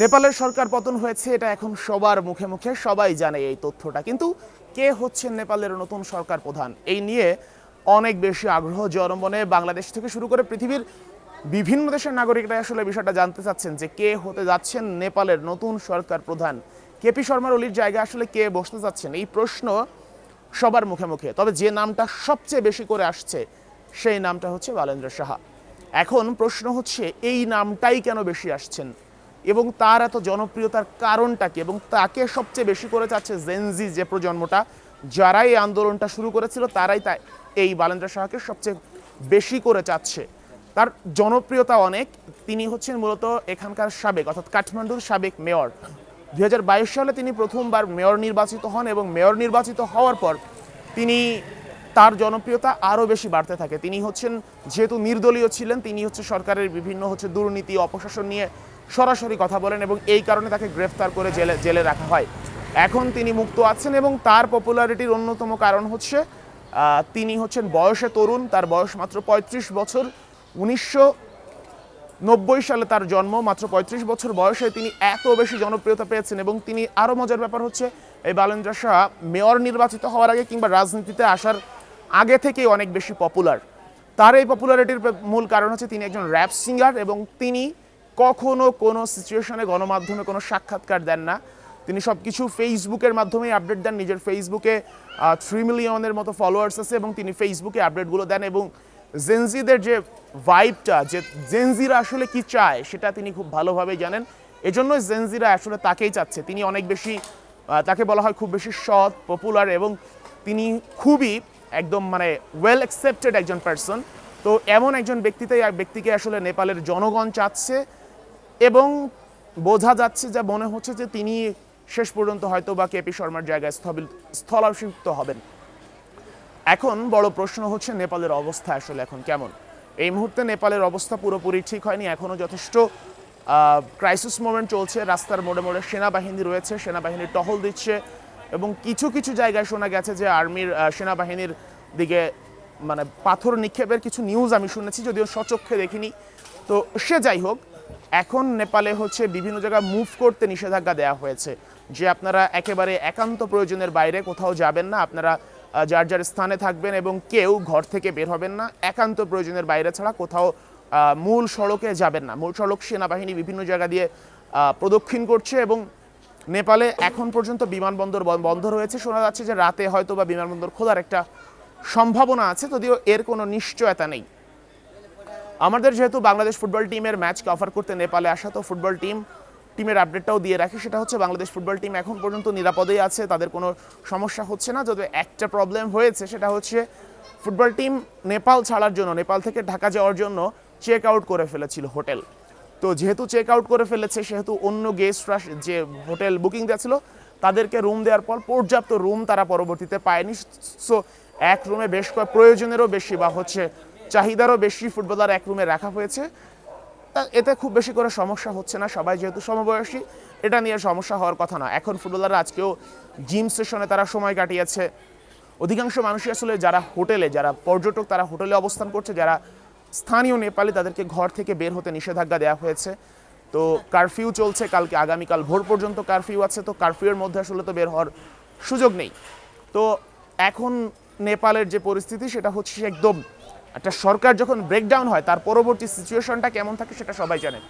নেপালের সরকার পতন হয়েছে, এটা এখন সবার মুখে মুখে, সবাই জানে এই তথ্যটা। কিন্তু কে হচ্ছেন নেপালের নতুন সরকার প্রধান? এই নিয়ে অনেক বেশি আগ্রহ জনমনে বাংলাদেশ থেকে শুরু করে পৃথিবীর বিভিন্ন দেশের নাগরিকরা আসলে বিষয়টা জানতে চাচ্ছেন যে কে হতে যাচ্ছেন নেপালের নতুন সরকার প্রধান। কেপি শর্মার অলির জায়গায় আসলে কে বসতে যাচ্ছেন? এই প্রশ্ন সবার মুখে মুখে। তবে যে নামটা সবচেয়ে বেশি করে আসছে, সেই নামটা হচ্ছে বালেন্দ্র সাহা। এখন প্রশ্ন হচ্ছে, এই নামটাই কেন বেশি আসছেন? এবং তার এত জনপ্রিয়তার কারণটা কি? এবং তাকে সবচেয়ে বেশি করে চাচ্ছে জেনজি যে প্রজন্মটা যারা এই আন্দোলনটা শুরু করেছিল, তারাই তাই এই বালেন্দ্র শাহকে সবচেয়ে বেশি করে চাচ্ছে। তার জনপ্রিয়তা অনেক। তিনি হচ্ছেন মূলত এখানকার সাবেক, অর্থাৎ কাঠমান্ডুর সাবেক মেয়র। দুই হাজার বাইশ সালে তিনি প্রথমবার মেয়র নির্বাচিত হন এবং মেয়র নির্বাচিত হওয়ার পর তিনি তার জনপ্রিয়তা আরও বেশি বাড়তে থাকে। তিনি হচ্ছেন যেহেতু নির্দলীয় ছিলেন, তিনি হচ্ছে সরকারের বিভিন্ন হচ্ছে দুর্নীতি, অপশাসন নিয়ে সরাসরি কথা বলেন এবং এই কারণে তাকে গ্রেফতার করে জেলে জেলে রাখা হয়। এখন তিনি মুক্ত আছেন এবং তার পপুলারিটির অন্যতম কারণ হচ্ছে তিনি হচ্ছেন বয়সে তরুণ, তার বয়স মাত্র পঁয়ত্রিশ বছর। উনিশশো নব্বই সালে তার জন্ম, মাত্র পঁয়ত্রিশ বছর বয়সে তিনি এত বেশি জনপ্রিয়তা পেয়েছেন এবং তিনি আরও মজার ব্যাপার হচ্ছে, এই বালেন্দ্র শাহ মেয়র নির্বাচিত হওয়ার আগে কিংবা রাজনীতিতে আসার আগে থেকেই অনেক বেশি পপুলার তার এই পপুলারিটির মূল কারণ হচ্ছে তিনি একজন র্যাপ সিঙ্গার এবং তিনি কখনো কোনো সিচুয়েশনে গণমাধ্যমে কোনো সাক্ষাৎকার দেন না। তিনি সব কিছু ফেসবুকের মাধ্যমেই আপডেট দেন। নিজের ফেসবুকে থ্রি মিলিয়নের মতো ফলোয়ার্স আছে এবং তিনি ফেসবুকে আপডেটগুলো দেন এবং জেনজিদের যে ভাইবটা যে জেনজিরা আসলে কি চায়, সেটা তিনি খুব ভালোভাবে জানেন। এজন্যই জেনজিরা আসলে তাকেই চাচ্ছে। তিনি অনেক বেশি তাকে বলা হয় খুব বেশি সৎ পপুলার এবং তিনি খুবই একদম মানে ওয়েল অ্যাকসেপ্টেড একজন পার্সন তো এমন একজন ব্যক্তিতে, ব্যক্তিকে আসলে নেপালের জনগণ চাচ্ছে। এবং বোঝা যাচ্ছে যা, মনে হচ্ছে যে তিনি শেষ পর্যন্ত হয়তো বা কেপি শর্মার জায়গায় স্থলাভিষিক্ত হবেন। এখন বড় প্রশ্ন হচ্ছে, নেপালের অবস্থা আসলে এখন কেমন? এই মুহূর্তে নেপালের অবস্থা পুরোপুরি ঠিক হয়নি এখনও যথেষ্ট ক্রাইসিস মোমেন্ট চলছে, রাস্তার মোড়ে মোড়ে সেনাবাহিনী রয়েছে, সেনাবাহিনী টহল দিচ্ছে এবং কিছু কিছু জায়গায় শোনা গেছে যে, আর্মির সেনাবাহিনীর দিকে মানে পাথর নিক্ষেপের কিছু নিউজ আমি শুনেছি, যদিও সচক্ষে দেখিনি। তো সে যাই হোক এখন নেপালে হচ্ছে বিভিন্ন জায়গায় মুভ করতে নিষেধাজ্ঞা দেওয়া হয়েছে যে আপনারা একেবারে একান্ত প্রয়োজনের বাইরে কোথাও যাবেন না, আপনারা যার যার স্থানে থাকবেন এবং কেউ ঘর থেকে বের হবেন না, একান্ত প্রয়োজনের বাইরে ছাড়া কোথাও মূল সড়কে যাবেন না। মূল সড়ক সেনাবাহিনী বিভিন্ন জায়গা দিয়ে প্রদক্ষিণ করছে এবং নেপালে এখন পর্যন্ত বিমানবন্দর বন- বন্ধ রয়েছে। শোনা যাচ্ছে যে রাতে হয়তো বা বিমানবন্দর খোলার একটা সম্ভাবনা আছে, যদিও এর কোনো নিশ্চয়তা নেই। আমাদের যেহেতু বাংলাদেশ ফুটবল টিমের ম্যাচ কভার করতে নেপালে আসা তো ফুটবল টিম টিমের আপডেটটাও দিয়ে রাখি। সেটা হচ্ছে বাংলাদেশ ফুটবল টিম এখন পর্যন্ত নিরাপদেই আছে, তাদের কোনো সমস্যা হচ্ছে না। যদি একটা প্রবলেম হয়েছে, সেটা হচ্ছে ফুটবল টিম নেপাল ছাড়ার জন্য, নেপাল থেকে ঢাকা যাওয়ার জন্য চেক আউট করে ফেলেছিল হোটেল। তো যেহেতু চেক আউট করে ফেলেছে, সেহেতু অন্য গেস্টরা যে হোটেল বুকিং দিয়েছিল, তাদেরকে রুম দেওয়ার পর পর্যাপ্ত রুম তারা পরবর্তীতে পায়নি। সো এক রুমে বেশ কয়েক প্রয়োজনেরও বেশি বা হচ্ছে চাহিদারও বেশি ফুটবলার এক রুমে রাখা হয়েছে। তা এতে খুব বেশি করে সমস্যা হচ্ছে না, সবাই যেহেতু সমবয়সী, এটা নিয়ে সমস্যা হওয়ার কথা না। এখন ফুটবলাররা আজকেও জিম সেশনে তারা সময় কাটিয়েছে। অধিকাংশ মানুষই আসলে যারা হোটেলে, যারা পর্যটক, তারা হোটেলে অবস্থান করছে, যারা স্থানীয় নেপালি, তাদেরকে ঘর থেকে বের হতে নিষেধাজ্ঞা দেওয়া হয়েছে। তো কারফিউ চলছে কালকে, আগামীকাল ভোর পর্যন্ত কারফিউ আছে, তো কারফিউয়ের মধ্যে আসলে তো বের হওয়ার সুযোগ নেই। তো এখন নেপালের যে পরিস্থিতি, সেটা হচ্ছে একদম একটা সরকার যখন ব্রেকডাউন হয়, তার পরবর্তী সিচুয়েশনটা কেমন থাকে সেটা সবাই জানে।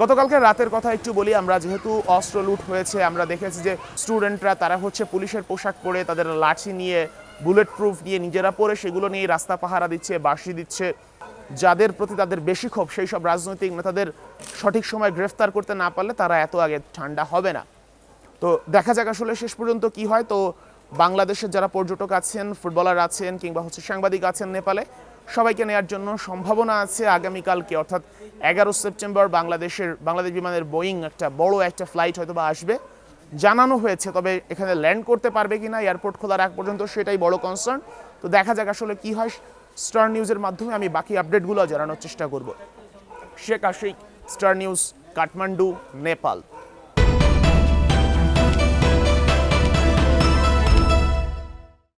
গতকালকে রাতের কথা একটু বলি, আমরা যেহেতু অস্ত্র লুট হয়েছে, আমরা দেখেছি যে স্টুডেন্টরা তারা হচ্ছে পুলিশের পোশাক পরে তাদের লাঠি নিয়ে বুলেট প্রুফ নিয়ে নিজেরা পরে সেগুলো নিয়ে রাস্তা পাহারা দিচ্ছে, বাঁশি দিচ্ছে। যাদের প্রতি তাদের বেশি ক্ষোভ, সেই সব রাজনৈতিক নেতাদের সঠিক সময় গ্রেফতার করতে না পারলে তারা এত আগে ঠান্ডা হবে না। তো দেখা যাক আসলে শেষ পর্যন্ত কি হয়। তো বাংলাদেশের যারা পর্যটক আছেন ফুটবলার আছেন, কিংবা হচ্ছে সাংবাদিক আছেন নেপালে সবাইকে নেওয়ার জন্য সম্ভাবনা আছে আগামীকালকে, অর্থাৎ এগারো সেপ্টেম্বর বাংলাদেশের, বাংলাদেশ বিমানের বোয়িং একটা বড় একটা ফ্লাইট হয়তো বা আসবে। জানানো হয়েছে, তবে এখানে ল্যান্ড করতে পারবে কি না এয়ারপোর্ট খোলার আগ পর্যন্ত সেটাই বড় কনসার্ন তো দেখা যাক আসলে কি হয়। স্টার নিউজের মাধ্যমে আমি বাকি আপডেটগুলো জানানোর চেষ্টা করব। Sheikh Ashik Star News Kathmandu Nepal